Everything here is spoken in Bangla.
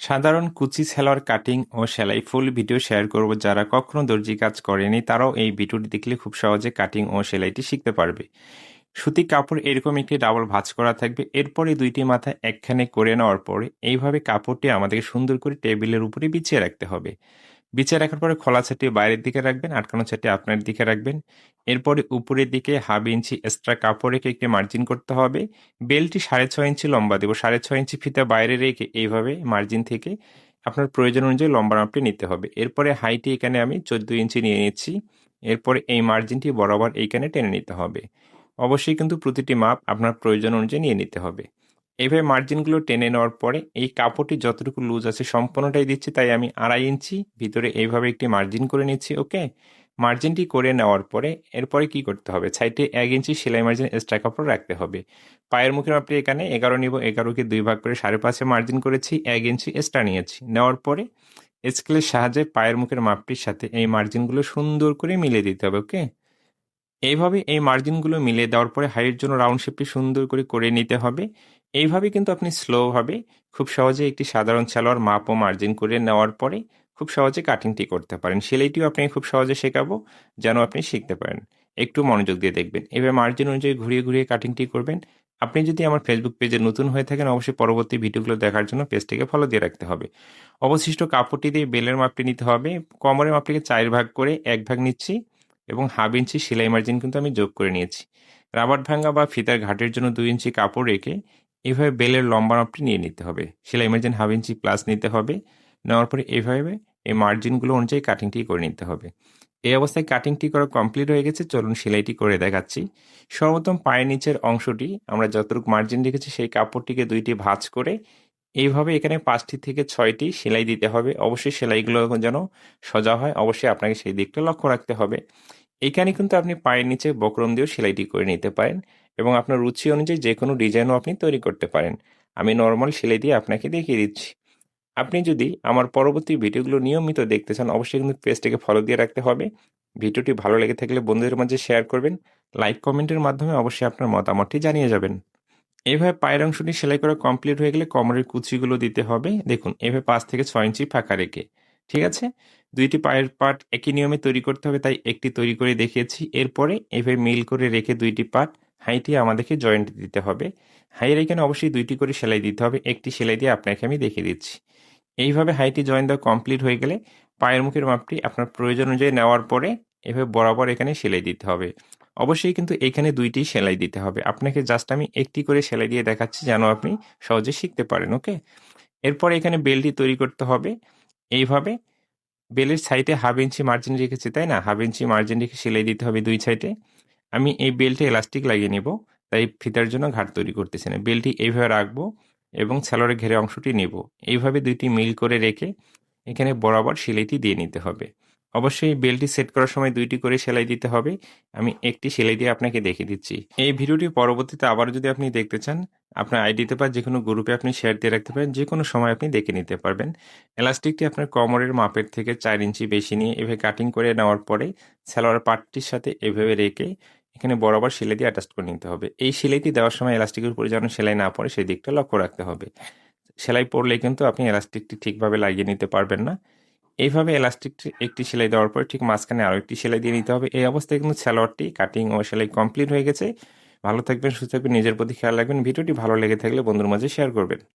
সাধারণ কুচি সেলার কাটিং ও সেলাই ফুল ভিডিও শেয়ার করব যারা কখনো দর্জি কাজ করেনি, তারাও এই ভিডিওটি দেখলে খুব সহজে কাটিং ও সেলাইটি শিখতে পারবে। সুতি কাপড় এরকম একটি ডাবল ভাঁজ করা থাকবে, এরপরে দুইটি মাথা একখানে করে নেওয়ার পরে এইভাবে কাপড়টি আমাদেরকে সুন্দর করে টেবিলের উপরে বিছিয়ে রাখতে হবে। বিছিয়ে রাখার পরে খোলা ছাটি বাইরের দিকে রাখবেন, আটকানো ছাটি আপনার দিকে রাখবেন। এরপরে উপরের দিকে হাফ ইঞ্চি এক্সট্রা কাপড় রেখে একটি মার্জিন করতে হবে। বেলটি সাড়ে ছয় ইঞ্চি লম্বা দেবো। সাড়ে ছয় ইঞ্চি ফিতা বাইরে রেখে এইভাবে মার্জিন থেকে আপনার প্রয়োজন অনুযায়ী লম্বা মাপটি নিতে হবে। এরপরে হাইটি এখানে আমি চোদ্দ ইঞ্চি নিয়ে নিচ্ছি। এরপরে এই মার্জিনটি বরাবর এইখানে টেনে নিতে হবে। অবশ্যই কিন্তু প্রতিটি মাপ আপনার প্রয়োজন অনুযায়ী নিয়ে নিতে হবে। এইভাবে মার্জিনগুলো টেনে নেওয়ার পরে এই কাপড়টি যতটুকু লুজ আছে সম্পূর্ণটাই দিচ্ছি, তাই আমি আড়াই ইঞ্চি ভিতরে এইভাবে একটি মার্জিন করে নিচ্ছি ওকে মার্জিনটি করে নেওয়ার পরে এরপরে কি করতে হবে? সাইডে এক ইঞ্চি সেলাই মার্জিন এক্সট্রা কাপড় রাখতে হবে। পায়ের মুখের মাপটি এখানে এগারো নিব এগারোকে দুই ভাগ করে সাড়ে পাঁচে মার্জিন করেছি, এক ইঞ্চি এক্সট্রা নিয়েছি। নেওয়ার পরে স্কেলের সাহায্যে পায়ের মুখের মাপটির সাথে এই মার্জিনগুলো সুন্দর করে মিলিয়ে দিতে হবে ওকে এইভাবে এই মার্জিনগুলো মিলিয়ে দেওয়ার পরে হাইয়ের জন্য রাউন্ড শেপটি সুন্দর করে করে নিতে হবে। এইভাবে কিন্তু আপনি স্লোভাবে খুব সহজে একটি সাধারণ সালোয়ার মাপ ও মার্জিন করে নেওয়ার পরে খুব সহজে কাটিংটি করতে পারেন। সেলাইটিও আপনি খুব সহজে শেখাবো যেন আপনি শিখতে পারেন। একটু মনোযোগ দিয়ে দেখবেন। এবার মার্জিন অনুযায়ী ঘুরিয়ে ঘুরিয়ে কাটিংটি করবেন। আপনি যদি আমার ফেসবুক পেজে নতুন হয়ে থাকেন, অবশ্যই পরবর্তী ভিডিওগুলো দেখার জন্য পেজটিকে ফলো দিয়ে রাখতে হবে। অবশিষ্ট কাপড়টি দিয়ে বেলের মাপটি নিতে হবে। কমরের মাপটিকে চার ভাগ করে এক ভাগ নিচ্ছি এবং হাফ ইঞ্চি সেলাই মার্জিন কিন্তু আমি যোগ করে নিয়েছি। রাবার ভাঙ্গা বা ফিতার ঘাটের জন্য দুই ইঞ্চি কাপড় রেখে এভাবে বেলের লম্বা মাপটি নিয়ে নিতে হবে। সেলাই মার্জিন হাফ ইঞ্চি প্লাস নিতে হবে। নেওয়ার পরে এইভাবে এই মার্জিনগুলো অনুযায়ী কাটিংটি করে নিতে হবে। এই অবস্থায় কাটিংটি করা কমপ্লিট হয়ে গেছে। চলুন সেলাইটি করে দেখাচ্ছি। সর্বপ্রথম পায়ের নিচের অংশটি আমরা যতটুকু মার্জিন রেখেছি সেই কাপড়টিকে দুইটি ভাঁজ করে এইভাবে এখানে পাঁচটি থেকে ছয়টি সেলাই দিতে হবে। অবশ্যই সেলাইগুলো যেন সোজা হয়, অবশ্যই আপনাকে সেই দিকটা লক্ষ্য রাখতে হবে। এখানে কিন্তু আপনি পায়ের নিচে বক্রম দিয়েও সেলাইটি করে নিতে পারেন এবং আপনার রুচি অনুযায়ী যে কোনো ডিজাইনও আপনি তৈরি করতে পারেন। আমি নর্মাল সেলাই দিয়ে আপনাকে দেখিয়ে দিচ্ছি। আপনি যদি আমার পরবর্তী ভিডিওগুলো নিয়মিত দেখতে চান, অবশ্যই কিন্তু পেজটিকে ফলো দিয়ে রাখতে হবে। ভিডিওটি ভালো লেগে থাকলে বন্ধুদের মাঝে শেয়ার করবেন লাইক কমেন্টের মাধ্যমে অবশ্যই আপনার মতামতটি জানিয়ে যাবেন। এভাবে পায়ের অংশটি সেলাই করা কমপ্লিট হয়ে গেলে কমরের কুচিগুলো দিতে হবে। দেখুন, এভাবে পাঁচ থেকে ছয় ইঞ্চি ফাঁকা রেখে। ঠিক আছে? দুইটি পায়ের পার্ট একই নিয়মে তৈরি করতে হবে, তাই একটি তৈরি করে দেখিয়েছি। এরপরে এভাবে মিল করে রেখে দুইটি পার্ট হাইটি আমাদেরকে জয়েন্ট দিতে হবে। হাইয়ের এখানে অবশ্যই দুইটি করে সেলাই দিতে হবে, একটি সেলাই দিয়ে আপনাকে আমি দেখিয়ে দিচ্ছি। এইভাবে হাইটি জয়েন্ট দেওয়া কমপ্লিট হয়ে গেলে পায়ের মুখের মাপটি আপনার প্রয়োজন অনুযায়ী নেওয়ার পরে এভাবে বরাবর এখানে সেলাই দিতে হবে। অবশ্যই কিন্তু এখানে দুইটি সেলাই দিতে হবে। আপনাকে জাস্ট আমি একটি করে সেলাই দিয়ে দেখাচ্ছি যেন আপনি সহজে শিখতে পারেন, ওকে? এরপর এখানে বেলটি তৈরি করতে হবে। এইভাবে বেলের সাইডে হাফ ইঞ্চি মার্জিন রেখেছি, তাই না? হাফ ইঞ্চি মার্জিন রেখে সেলাই দিতে হবে দুই সাইডে আমি এই বেলটে এলাস্টিক লাগিয়ে নেব, তাই ফিতার জন্য ঘাট তৈরি করতেছি না। বেলটি এইভাবে রাখব এবং স্যালোয়ারের ঘেরে অংশটি নেব। এইভাবে দুইটি মিল করে রেখে এখানে বরাবর সেলাইটি দিয়ে নিতে হবে। অবশ্যই বেলটি সেট করার সময় দুইটি করে সেলাই দিতে হবে। আমি একটি সেলাই দিয়ে আপনাকে দেখিয়ে দিচ্ছি। এই ভিডিওটি পরবর্তীতে আবারও যদি আপনি দেখতে চান আপনার আইডিতে বা যে কোনো গ্রুপে আপনি শেয়ার দিয়ে রাখতে পারেন যে কোনো সময় আপনি দেখে নিতে পারবেন। এলাস্টিকটি আপনার কমরের মাপের থেকে চার ইঞ্চি বেশি নিয়ে এভাবে কাটিং করে নেওয়ার পরে সালোয়ার পার্টটির সাথে এভাবে রেখে এখানে বরাবর সেলাই দিয়ে অ্যাটাচ করে নিতে হবে। এই সেলাইটি দেওয়ার সময় এলাস্টিকের উপরে যেন সেলাই না পড়ে, সেই দিকটা লক্ষ্য রাখতে হবে। সেলাই পড়লে কিন্তু আপনি এলাস্টিকটি ঠিকভাবে লাগিয়ে নিতে পারবেন না। এইভাবে এলাস্টিকটি একটি সেলাই দেওয়ার পর ঠিক মাঝখানে আরও একটি সেলাই দিয়ে নিতে হবে। এই অবস্থায় কিন্তু সালোয়ারটি কাটিং ও সেলাই কমপ্লিট হয়ে গেছে। ভালো থাকবেন, সুস্থ থাকবেন, নিজের প্রতি খেয়াল রাখবেন, ভিডিওটি ভালো লেগে থাকলে বন্ধুর মাঝে শেয়ার করবেন।